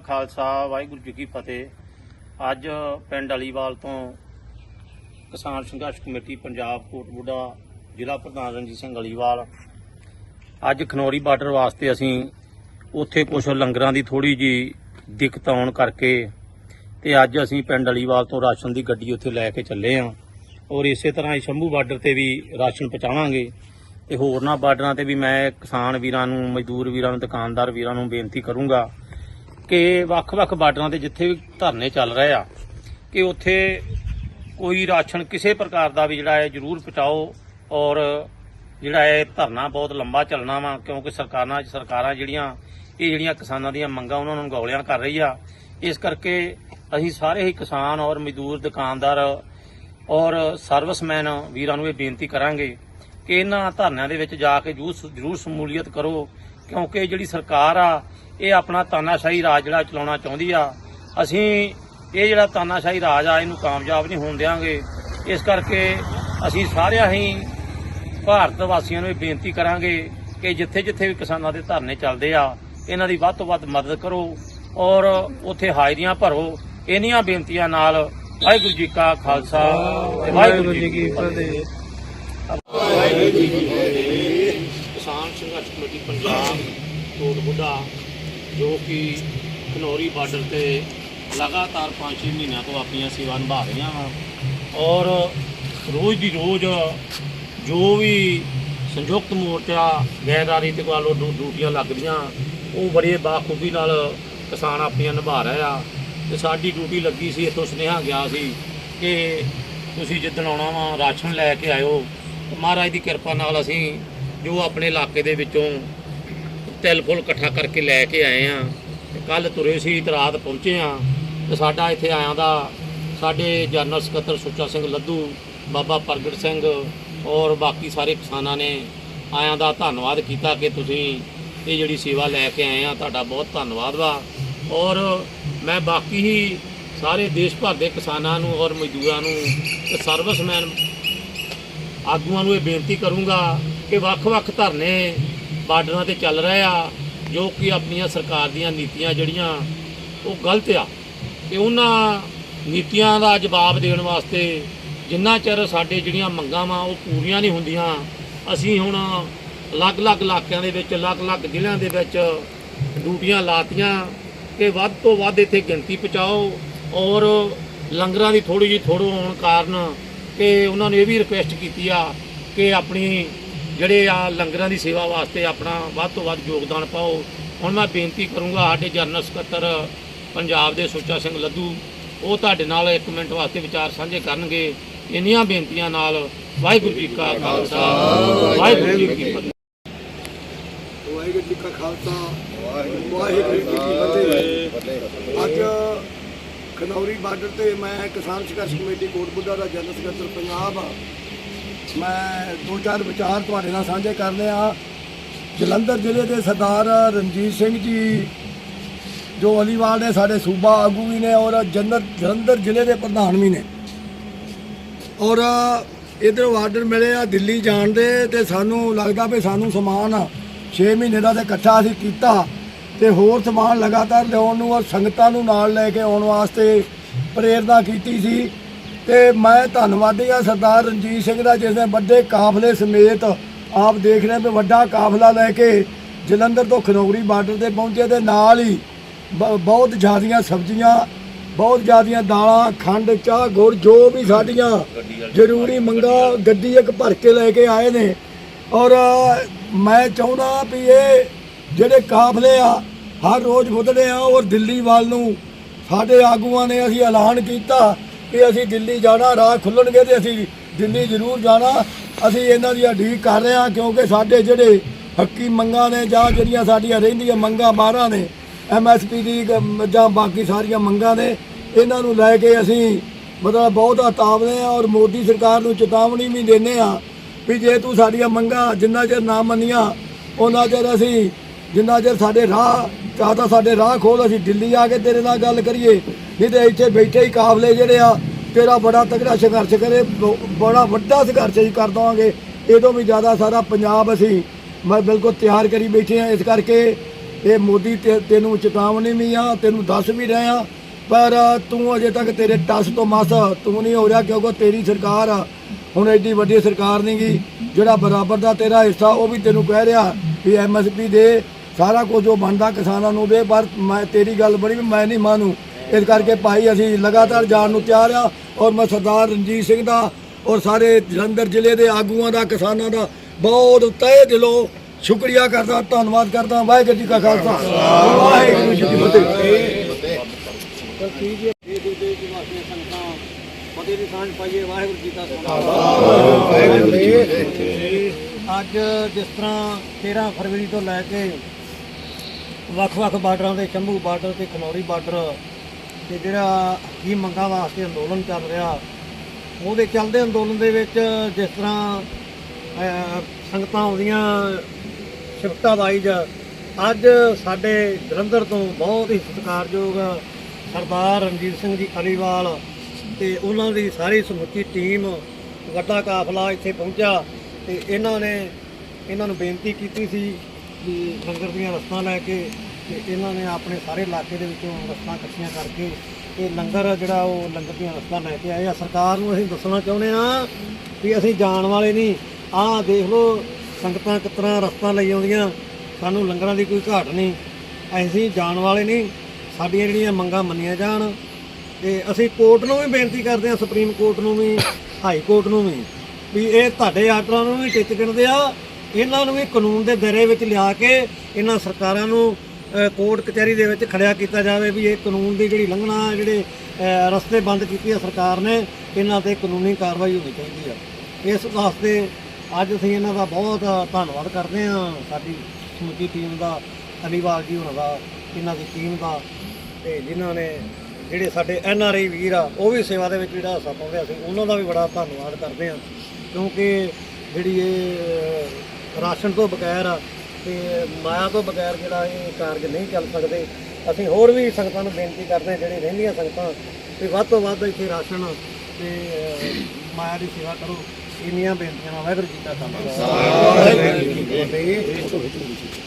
ਖਾਲਸਾ, ਵਾਹਿਗੁਰੂ ਜੀ ਕੀ ਫਤਿਹ। ਅੱਜ ਪਿੰਡ ਅਲੀਵਾਲ ਤੋਂ ਕਿਸਾਨ ਸੰਘਰਸ਼ ਕਮੇਟੀ, ਪੰਜਾਬ ਕੋਟਬੁੱਡਾ ਜ਼ਿਲ੍ਹਾ ਪ੍ਰਧਾਨ ਰਣਜੀਤ ਸਿੰਘ ਅਲੀਵਾਲ। ਅੱਜ ਖਨੌਰੀ ਬਾਰਡਰ ਵਾਸਤੇ ਅਸੀਂ ਉੱਥੇ ਕੁਝ ਲੰਗਰਾਂ ਦੀ ਥੋੜੀ ਜੀ ਦਿੱਕਤ ਆਉਣ ਕਰਕੇ ਤੇ ਅੱਜ ਅਸੀਂ ਪਿੰਡ ਅਲੀਵਾਲ ਤੋਂ ਰਾਸ਼ਨ ਦੀ ਗੱਡੀ ਉੱਥੇ ਲੈ ਕੇ ਚੱਲੇ ਆਂ। ਔਰ ਇਸੇ ਤਰ੍ਹਾਂ ਹੀ ਸ਼ੰਭੂ ਬਾਰਡਰ ਤੇ ਵੀ ਰਾਸ਼ਨ ਪਹੁੰਚਾਵਾਂਗੇ। ਤੇ ਹੋਰਨਾਂ ਬਾਰਡਰਾਂ ਤੇ ਵੀ ਮੈਂ ਕਿਸਾਨ ਵੀਰਾਂ ਨੂੰ, ਮਜ਼ਦੂਰ ਵੀਰਾਂ ਨੂੰ, ਦੁਕਾਨਦਾਰ ਵੀਰਾਂ ਨੂੰ ਬੇਨਤੀ ਕਰੂੰਗਾ ਕਿ ਵੱਖ-ਵੱਖ ਬਾਰਡਰਾਂ ਤੇ ਜਿੱਥੇ ਵੀ ਧਰਨੇ ਚੱਲ ਰਹੇ ਆ, ਕਿ ਉੱਥੇ ਕੋਈ ਰਾਸ਼ਨ ਕਿਸੇ ਪ੍ਰਕਾਰ ਦਾ ਵੀ ਜਿਹੜਾ ਹੈ ਜ਼ਰੂਰ ਪਹੁੰਚਾਓ ਔਰ ਜਿਹੜਾ ਹੈ ਧਰਨਾ ਬਹੁਤ ਲੰਬਾ ਚੱਲਣਾ ਵਾ, ਕਿਉਂਕਿ ਸਰਕਾਰਾਂ ਸਰਕਾਰਾਂ ਜਿਹੜੀਆਂ, ਇਹ ਜਿਹੜੀਆਂ ਕਿਸਾਨਾਂ ਦੀਆਂ ਮੰਗਾਂ ਉਹਨਾਂ ਨੂੰ ਗੌਲਿਆਂ ਕਰ ਰਹੀ ਆ। ਇਸ ਕਰਕੇ ਅਸੀਂ ਸਾਰੇ ਹੀ ਕਿਸਾਨ ਔਰ ਮਜ਼ਦੂਰ, ਦੁਕਾਨਦਾਰ ਔਰ ਸਰਵਿਸਮੈਨ ਵੀਰਾਂ ਨੂੰ ਇਹ ਬੇਨਤੀ ਕਰਾਂਗੇ ਕਿ ਇਹਨਾਂ ਧਰਨਿਆਂ ਦੇ ਵਿੱਚ ਜਾ ਕੇ ਜਰੂਰ ਜ਼ਰੂਰ ਸ਼ਮੂਲੀਅਤ ਕਰੋ, ਕਿਉਂਕਿ ਜਿਹੜੀ ਸਰਕਾਰ ਆ ਇਹ ਆਪਣਾ ਤਾਨਾਸ਼ਾਹੀ ਰਾਜ ਜਿਹੜਾ ਚਲਾਉਣਾ ਚਾਹੁੰਦੀ ਆ। ਅਸੀਂ ਇਹ ਜਿਹੜਾ ਤਾਨਾਸ਼ਾਹੀ ਰਾਜ ਆ, ਇਹਨੂੰ ਕਾਮਯਾਬ ਨਹੀਂ ਹੋਣ ਦੇਵਾਂਗੇ ਇਸ ਕਰਕੇ ਅਸੀਂ ਸਾਰਿਆਂ ਹੀ ਭਾਰਤ ਵਾਸੀਆਂ ਨੂੰ ਇਹ ਬੇਨਤੀ ਕਰਾਂਗੇ ਕਿ ਜਿੱਥੇ ਜਿੱਥੇ ਵੀ ਕਿਸਾਨਾਂ ਦੇ ਧਰਨੇ ਚੱਲਦੇ ਆ, ਇਹਨਾਂ ਦੀ ਵੱਧ ਤੋਂ ਵੱਧ ਮਦਦ ਕਰੋ ਔਰ ਉੱਥੇ ਹਾਜ਼ਰੀਆਂ ਭਰੋ। ਇਹਨੀਆਂ ਬੇਨਤੀਆਂ ਨਾਲ ਵਾਹਿਗੁਰੂ ਜੀ ਕਾ ਖਾਲਸਾ ਤੇ ਵਾਹਿਗੁਰੂ ਜੀ ਕੀ ਫਤਿਹ। ਕਿਸਾਨ ਸੰਘਰਸ਼ ਕਮੇਟੀ ਪੰਜਾਬ ਕੋਟ ਬੁੱਢਾ। ਜੋ ਕਿ ਖਨੌਰੀ ਬਾਰਡਰ ਤੇ ਲਗਾਤਾਰ 5-6 ਮਹੀਨਿਆਂ ਤੋਂ ਆਪਣੀਆਂ ਸੇਵਾ ਨਿਭਾ ਰਹੀਆਂ ਵਾ। ਔਰ ਰੋਜ਼ ਦੀ ਰੋਜ਼ ਜੋ ਵੀ ਸੰਯੁਕਤ ਮੋਰਚਾ ਗੈਰਦਾਰੀ ਤੇ ਕੋਲੋਂ ਡਿਊਟੀਆਂ ਲੱਗਦੀਆਂ, ਉਹ ਬੜੇ ਬਾਖੂਬੀ ਨਾਲ ਕਿਸਾਨ ਆਪਣੀਆਂ ਨਿਭਾ ਰਹੇ ਆ। ਤੇ ਸਾਡੀ ਡਿਊਟੀ ਲੱਗੀ ਸੀ, ਇੱਥੋਂ ਸੁਨੇਹਾ ਗਿਆ ਸੀ ਕਿ ਤੁਸੀਂ ਜਿੱਦਣ ਆਉਣਾ ਵਾ, ਰਾਸ਼ਨ ਲੈ ਕੇ ਆਇਓ। ਮਹਾਰਾਜ ਦੀ ਕਿਰਪਾ ਨਾਲ ਅਸੀਂ ਜੋ ਆਪਣੇ ਇਲਾਕੇ ਦੇ ਵਿੱਚੋਂ ਤਿਲ ਫੁੱਲ ਇਕੱਠਾ ਕਰਕੇ ਲੈ ਕੇ ਆਏ ਆ ਤੇ ਕੱਲ ਤੁਰੇ ਸੀ, ਤੇ ਰਾਤ ਪਹੁੰਚੇ ਆ ਤੇ ਸਾਡਾ ਇੱਥੇ ਆਇਆਂ ਦਾ ਸਾਡੇ ਜਨਰਲ ਸਕੱਤਰ ਸੁੱਚਾ ਸਿੰਘ ਲੱਧੂ ਬਾਬਾ ਪ੍ਰਗਟ ਸਿੰਘ ਔਰ ਬਾਕੀ ਸਾਰੇ ਕਿਸਾਨਾਂ ਨੇ ਆਇਆਂ ਦਾ ਧੰਨਵਾਦ ਕੀਤਾ ਕਿ ਤੁਸੀਂ ਇਹ ਜਿਹੜੀ ਸੇਵਾ ਲੈ ਕੇ ਆਏ ਆ, ਤੁਹਾਡਾ ਬਹੁਤ ਧੰਨਵਾਦ ਵਾ। ਔਰ ਮੈਂ ਬਾਕੀ ਹੀ ਸਾਰੇ ਦੇਸ਼ ਭਰ ਦੇ ਕਿਸਾਨਾਂ ਨੂੰ ਔਰ ਮਜ਼ਦੂਰਾਂ ਨੂੰ ਤੇ ਸਰਵਿਸਮੈਨ ਆਗੂਆਂ ਨੂੰ ਇਹ ਬੇਨਤੀ ਕਰੂੰਗਾ ਕਿ ਵੱਖ-ਵੱਖ ਧਰਨੇ ਬਾਰਡਰਾਂ ਤੇ ਚੱਲ ਰਹੇ ਆ, ਜੋ ਕਿ ਆਪਣੀਆਂ ਸਰਕਾਰ ਦੀਆਂ ਨੀਤੀਆਂ ਜਿਹੜੀਆਂ, ਉਹ ਗਲਤ ਆ। ਤੇ ਉਹਨਾਂ ਨੀਤੀਆਂ ਦਾ ਜਵਾਬ ਦੇਣ ਵਾਸਤੇ ਜਿੰਨਾ ਚਿਰ ਸਾਡੇ ਜਿਹੜੀਆਂ ਮੰਗਾਂ ਵਾ, ਉਹ ਪੂਰੀਆਂ ਨਹੀਂ ਹੁੰਦੀਆਂ, ਅਸੀਂ ਹੁਣ ਅਲੱਗ-ਅਲੱਗ ਇਲਾਕਿਆਂ ਦੇ ਵਿੱਚ, ਅਲੱਗ-ਅਲੱਗ ਜ਼ਿਲ੍ਹਿਆਂ ਦੇ ਵਿੱਚ ਡਿਊਟੀਆਂ ਲਾਤੀਆਂ ਕਿ ਵੱਧ ਤੋਂ ਵੱਧ ਇੱਥੇ ਗਿਣਤੀ ਪਹੁੰਚਾਓ ਔਰ ਲੰਗਰਾਂ ਦੀ ਥੋੜੀ ਜਿਹੀ ਥੋੜੋ ਹੋਣ ਕਾਰਨ ਕਿ ਉਹਨਾਂ ਨੇ ਇਹ ਵੀ ਰਿਕੁਐਸਟ ਕੀਤੀ ਆ ਕਿ ਆਪਣੀ ਜਿਹੜੇ ਆ ਲੰਗਰਾਂ ਦੀ ਸੇਵਾ ਵਾਸਤੇ ਆਪਣਾ ਵੱਧ ਤੋਂ ਵੱਧ ਯੋਗਦਾਨ ਪਾਓ। ਹੁਣ ਮੈਂ ਬੇਨਤੀ ਕਰੂੰਗਾ ਸਾਡੇ ਜਨਰਲ ਸਕੱਤਰ ਪੰਜਾਬ ਦੇ ਸੁੱਚਾ ਸਿੰਘ ਲੱਧੂ ਉਹ ਤੁਹਾਡੇ ਨਾਲ ਇੱਕ ਮਿੰਟ ਵਾਸਤੇ ਵਿਚਾਰ ਸਾਂਝੇ ਕਰਨਗੇ। ਇੰਨੀਆਂ ਬੇਨਤੀਆਂ ਨਾਲ ਵਾਹਿਗੁਰੂ ਜੀ ਕਾ ਖਾਲਸਾ। ਵਾਹਿਗੁਰੂ ਜੀ ਕੀ ਫਤਿਹ। ਵਾਹਿਗੁਰੂ ਜੀ ਕਾ ਖਾਲਸਾ। ਵਾਹਿਗੁਰੂ ਜੀ ਕੀ ਫਤਿਹ। ਅੱਜ ਖਨੌਰੀ ਬਾਰਡਰ ਤੇ ਮੈਂ ਕਿਸਾਨ ਸੰਘਰਸ਼ ਕਮੇਟੀ ਕੋਟਬੁੱਢਾ ਦਾ ਜਨਰਲ ਸਕੱਤਰ ਪੰਜਾਬ ਆ। ਮੈਂ ਦੋ ਚਾਰ ਵਿਚਾਰ ਤੁਹਾਡੇ ਨਾਲ ਸਾਂਝੇ ਕਰਨੇ ਆ। ਜਲੰਧਰ ਜ਼ਿਲ੍ਹੇ ਦੇ ਸਰਦਾਰ ਰਣਜੀਤ ਸਿੰਘ ਜੀ, ਜੋ ਅਲੀਵਾਲ ਨੇ ਸਾਡੇ ਸੂਬਾ ਆਗੂ ਵੀ ਨੇ ਔਰ ਜਨਰਲ ਜਲੰਧਰ ਜ਼ਿਲ੍ਹੇ ਦੇ ਪ੍ਰਧਾਨ ਵੀ ਨੇ। ਔਰ ਇਧਰ ਆਰਡਰ ਮਿਲੇ ਆ ਦਿੱਲੀ ਜਾਣ ਦੇ ਤੇ ਸਾਨੂੰ ਲੱਗਦਾ ਵੀ ਸਾਨੂੰ ਸਮਾਨ 6 ਮਹੀਨੇ ਦਾ ਤੇ ਇਕੱਠਾ ਅਸੀਂ ਕੀਤਾ ਤੇ ਹੋਰ ਸਮਾਨ ਲਗਾਤਾਰ ਲਿਆਉਣ ਨੂੰ ਔਰ ਸੰਗਤਾਂ ਨੂੰ ਨਾਲ ਲੈ ਕੇ ਆਉਣ ਵਾਸਤੇ ਪ੍ਰੇਰਨਾ ਕੀਤੀ ਸੀ। ਤੇ ਮੈਂ ਧੰਨਵਾਦੀ ਆ ਸਰਦਾਰ ਰਣਜੀਤ ਸਿੰਘ ਦਾ ਜਿਸ ਨੇ ਵੱਡੇ ਕਾਫਲੇ ਸਮੇਤ ਆਪ ਦੇਖ ਰਹੇ ਵੀ ਵੱਡਾ ਕਾਫਲਾ ਲੈ ਕੇ ਜਲੰਧਰ ਤੋਂ ਖਨੌਰੀ ਬਾਰਡਰ ਤੇ ਪਹੁੰਚੇ ਤੇ ਨਾਲ ਹੀ ਬ- ਬਹੁਤ ਜ਼ਿਆਦੀਆਂ ਸਬਜ਼ੀਆਂ, ਬਹੁਤ ਜ਼ਿਆਦੀਆਂ ਦਾਲਾਂ, ਖੰਡ, ਚਾਹ, ਗੁੜ, ਜੋ ਵੀ ਸਾਡੀਆਂ ਜ਼ਰੂਰੀ ਮੰਗਾ, ਗੱਡੀ ਇੱਕ ਭਰ ਕੇ ਲੈ ਕੇ ਆਏ ਨੇ। ਔਰ ਮੈਂ ਚਾਹੁੰਦਾ ਵੀ ਇਹ ਜਿਹੜੇ ਕਾਫਲੇ ਆ, ਹਰ ਰੋਜ਼ ਵਧਣੇ ਆ ਔਰ ਦਿੱਲੀ ਵੱਲ ਨੂੰ ਸਾਡੇ ਆਗੂਆਂ ਨੇ ਅਸੀਂ ਐਲਾਨ ਕੀਤਾ ਕਿ ਅਸੀਂ ਦਿੱਲੀ ਜਾਣਾ, ਰਾਹ ਖੁੱਲਣਗੇ ਤੇ ਅਸੀਂ ਦਿੱਲੀ ਜ਼ਰੂਰ ਜਾਣਾ। ਅਸੀਂ ਇਹਨਾਂ ਦੀ ਉਡੀਕ ਕਰ ਰਹੇ ਹਾਂ ਕਿਉਂਕਿ ਸਾਡੇ ਜਿਹੜੇ ਹੱਕੀ ਮੰਗਾਂ ਨੇ ਜਾਂ ਜਿਹੜੀਆਂ ਸਾਡੀਆਂ ਰਹਿੰਦੀਆਂ ਮੰਗਾਂ ਬਾਹਰਾਂ ਨੇ ਐਮਐਸਪੀ ਦੀ ਜਾਂ ਬਾਕੀ ਸਾਰੀਆਂ ਮੰਗਾਂ ਨੇ, ਇਹਨਾਂ ਨੂੰ ਲੈ ਕੇ ਅਸੀਂ ਮਤਲਬ ਬਹੁਤ ਹਤਾਵਦੇ ਆ ਔਰ ਮੋਦੀ ਸਰਕਾਰ ਨੂੰ ਚੇਤਾਵਨੀ ਵੀ ਦਿੰਦੇ ਆ ਵੀ ਜੇ ਤੂੰ ਸਾਡੀਆਂ ਮੰਗਾਂ ਜਿੰਨਾ ਚਿਰ ਨਾ ਮੰਨੀਆਂ ਉਹਨਾਂ ਚਿਰ ਅਸੀਂ ਜਿੰਨਾ ਚਿਰ ਸਾਡੇ ਰਾਹ ਚਾਹ ਤਾਂ ਸਾਡੇ ਰਾਹ ਖੋਲ ਅਸੀਂ ਦਿੱਲੀ ਆ ਕੇ ਤੇਰੇ ਨਾਲ ਗੱਲ ਕਰੀਏ। ਨਹੀਂ ਤੇ ਇੱਥੇ ਬੈਠੇ ਹੀ ਕਾਫਲੇ ਜਿਹੜੇ ਆ, ਤੇਰਾ ਬੜਾ ਤਗੜਾ ਸੰਘਰਸ਼ ਕਰੇ, ਬ- ਬੜਾ ਵੱਡਾ ਸੰਘਰਸ਼ ਅਸੀਂ ਕਰ ਦਵਾਂਗੇ। ਇਹ ਤੋਂ ਵੀ ਜ਼ਿਆਦਾ ਸਾਰਾ ਪੰਜਾਬ ਅਸੀਂ, ਮੈਂ ਬਿਲਕੁਲ ਤਿਆਰ ਕਰੀ ਬੈਠੇ ਆ ਇਸ ਕਰਕੇ। ਇਹ ਮੋਦੀ ਤੇ, ਤੈਨੂੰ ਚੇਤਾਵਨੀ ਵੀ ਆ, ਤੈਨੂੰ ਦੱਸ ਵੀ ਰਹੇ ਆ। ਪਰ ਤੂੰ ਅਜੇ ਤੱਕ ਤੇਰੇ ਟਸ ਤੋਂ ਮਸ, ਤੂੰ ਨਹੀਂ ਹੋ ਰਿਹਾ ਕਿਉਂਕਿ ਤੇਰੀ ਸਰਕਾਰ ਆ। ਹੁਣ ਐਡੀ ਵੱਡੀ ਸਰਕਾਰ ਨਹੀਂ ਗੀ ਜਿਹੜਾ ਬਰਾਬਰ ਦਾ ਤੇਰਾ ਹਿੱਸਾ, ਉਹ ਵੀ ਤੈਨੂੰ ਕਹਿ ਰਿਹਾ ਵੀ ਐਮਐਸਪੀ ਦੇ ਸਾਰਾ ਕੁਝ ਜੋ ਬਣਦਾ ਕਿਸਾਨਾਂ ਨੂੰ ਦੇ ਪਰ ਮੈਂ ਤੇਰੀ ਗੱਲ ਬੜੀ ਵੀ ਮੈਂ ਨਹੀਂ ਮਾਨੂੰ। ਇਸ ਕਰਕੇ ਭਾਈ ਅਸੀਂ ਲਗਾਤਾਰ ਜਾਣ ਨੂੰ ਤਿਆਰ ਆ ਔਰ ਮੈਂ ਸਰਦਾਰ ਰਣਜੀਤ ਸਿੰਘ ਦਾ ਔਰ ਸਾਰੇ ਜਲੰਧਰ ਜ਼ਿਲ੍ਹੇ ਦੇ ਆਗੂਆਂ ਦਾ ਕਿਸਾਨਾਂ ਦਾ ਬਹੁਤ ਤਹਿ ਦਿਲੋਂ ਸ਼ੁਕਰੀਆ ਕਰਦਾ ਧੰਨਵਾਦ ਕਰਦਾ। ਵਾਹਿਗੁਰੂ ਜੀ ਕਾ ਖਾਲਸਾ। ਵਾਹਿਗੁਰੂ ਜੀ ਕੀ ਫਤਿਹ। ਫਤਿਹ ਦੀ ਸਾਂਝ ਪਾਈਏ ਵਾਹਿਗੁਰੂ ਜੀ ਦਾ ਅੱਜ ਜਿਸ ਤਰ੍ਹਾਂ 13 ਫਰਵਰੀ ਤੋਂ ਲੈ ਕੇ ਵੱਖ-ਵੱਖ ਬਾਰਡਰਾਂ ਦੇ ਸ਼ੰਭੂ ਬਾਰਡਰ ਤੇ, ਖਨੌਰੀ ਬਾਰਡਰ ਤੇ ਜਿਹੜਾ ਕੀ ਮੰਗਾਂ ਵਾਸਤੇ ਅੰਦੋਲਨ ਚੱਲ ਰਿਹਾ, ਉਹਦੇ ਚੱਲਦੇ ਅੰਦੋਲਨ ਦੇ ਵਿੱਚ ਜਿਸ ਤਰ੍ਹਾਂ ਸੰਗਤਾਂ ਆਉਂਦੀਆਂ ਸ਼ਿਫਟਾਂ ਵਾਈਜ਼ ਅੱਜ ਸਾਡੇ ਜਲੰਧਰ ਤੋਂ ਬਹੁਤ ਹੀ ਸਤਿਕਾਰਯੋਗ ਸਰਦਾਰ ਰਣਜੀਤ ਸਿੰਘ ਜੀ ਅਲੀਵਾਲ ਤੇ ਉਹਨਾਂ ਦੀ ਸਾਰੀ ਸਮੁੱਚੀ ਟੀਮ ਵੱਡਾ ਕਾਫਲਾ ਇੱਥੇ ਪਹੁੰਚਿਆ ਤੇ ਇਹਨਾਂ ਨੇ, ਇਹਨਾਂ ਨੂੰ ਬੇਨਤੀ ਕੀਤੀ ਸੀ ਵੀ ਲੰਗਰ ਦੀਆਂ ਰਸਤਾਂ ਲੈ ਕੇ ਤੇ ਇਹਨਾਂ ਨੇ ਆਪਣੇ ਸਾਰੇ ਇਲਾਕੇ ਦੇ ਵਿੱਚੋਂ ਰਸਤਾਂ ਇਕੱਠੀਆਂ ਕਰਕੇ ਇਹ ਲੰਗਰ ਜਿਹੜਾ ਉਹ ਲੰਗਰ ਦੀਆਂ ਰਸਤਾਂ ਲੈ ਕੇ ਆਏ ਆ। ਸਰਕਾਰ ਨੂੰ ਅਸੀਂ ਦੱਸਣਾ ਚਾਹੁੰਦੇ ਆ ਵੀ ਅਸੀਂ ਜਾਣ ਵਾਲੇ ਨਹੀਂ। ਆਹ ਦੇਖ ਲਓ, ਸੰਗਤਾਂ ਕਿਸ ਤਰ੍ਹਾਂ ਰਸਤਾ ਲਈ ਆਉਂਦੀਆਂ। ਸਾਨੂੰ ਲੰਗਰਾਂ ਦੀ ਕੋਈ ਘਾਟ ਨਹੀਂ। ਅਸੀਂ ਜਾਣ ਵਾਲੇ ਨਹੀਂ। ਸਾਡੀਆਂ ਜਿਹੜੀਆਂ ਮੰਗਾਂ ਮੰਨੀਆਂ ਜਾਣ। ਤੇ ਅਸੀਂ ਕੋਰਟ ਨੂੰ ਵੀ ਬੇਨਤੀ ਕਰਦੇ ਹਾਂ, ਸੁਪਰੀਮ ਕੋਰਟ ਨੂੰ ਵੀ, ਹਾਈ ਕੋਰਟ ਨੂੰ ਵੀ ਵੀ ਇਹ ਤੁਹਾਡੇ ਆਰਡਰਾਂ ਨੂੰ ਵੀ ਟਿੱਚ ਗਿਣਦੇ ਆ। ਇਹਨਾਂ ਨੂੰ ਵੀ ਕਾਨੂੰਨ ਦੇ ਦਾਇਰੇ ਵਿੱਚ ਲਿਆ ਕੇ ਇਹਨਾਂ ਸਰਕਾਰਾਂ ਨੂੰ ਕੋਰਟ ਕਚਹਿਰੀ ਦੇ ਵਿੱਚ ਖੜਿਆ ਕੀਤਾ ਜਾਵੇ ਵੀ ਇਹ ਕਾਨੂੰਨ ਦੀ ਜਿਹੜੀ ਲੰਘਣਾ, ਜਿਹੜੇ ਰਸਤੇ ਬੰਦ ਕੀਤੇ ਆ ਸਰਕਾਰ ਨੇ, ਇਹਨਾਂ ਤੇ ਕਾਨੂੰਨੀ ਕਾਰਵਾਈ ਹੋਣੀ ਚਾਹੀਦੀ ਆ। ਇਸ ਵਾਸਤੇ ਅੱਜ ਅਸੀਂ ਇਹਨਾਂ ਦਾ ਬਹੁਤ ਧੰਨਵਾਦ ਕਰਦੇ ਹਾਂ। ਸਾਡੀ ਸਮੁੱਚੀ ਟੀਮ ਦਾ, ਅਲੀਵਾਲ ਜੀ ਹੋਣਾ ਦਾ, ਇਹਨਾਂ ਦੀ ਟੀਮ ਦਾ ਤੇ ਜਿਨ੍ਹਾਂ ਨੇ ਜਿਹੜੇ ਸਾਡੇ ਐਨ ਆਰ ਆਈ ਵੀਰ ਆ, ਉਹ ਵੀ ਸੇਵਾ ਦੇ ਵਿੱਚ ਜਿਹੜਾ ਹਿੱਸਾ ਪਾਉਂਦੇ ਅਸੀਂ ਉਹਨਾਂ ਦਾ ਵੀ ਬੜਾ ਧੰਨਵਾਦ ਕਰਦੇ ਹਾਂ। ਕਿਉਂਕਿ ਜਿਹੜੀ ਇਹ ਰਾਸ਼ਨ ਤੋਂ ਬਗੈਰ ਆ ਤੇ ਮਾਇਆ ਤੋਂ ਬਗੈਰ ਜਿਹੜਾ ਇਹ ਕਾਰਜ ਨਹੀਂ ਚੱਲ ਸਕਦੇ। ਅਸੀਂ ਹੋਰ ਵੀ ਸੰਗਤਾਂ ਨੂੰ ਬੇਨਤੀ ਕਰਦੇ ਹਾਂ, ਜਿਹੜੇ ਰਹਿੰਦੀਆਂ ਸੰਗਤਾਂ, ਵੀ ਵੱਧ ਤੋਂ ਵੱਧ ਇੱਥੇ ਰਾਸ਼ਨ ਤੇ ਮਾਇਆ ਦੀ ਸੇਵਾ ਕਰੋ। ਇੰਨੀਆਂ ਬੇਨਤੀਆਂ ਵਾਹਿਗੁਰੂ ਜੀ ਦਾ ਖਾਲਸਾ। ਵਾਹਿਗੁਰੂ ਜੀ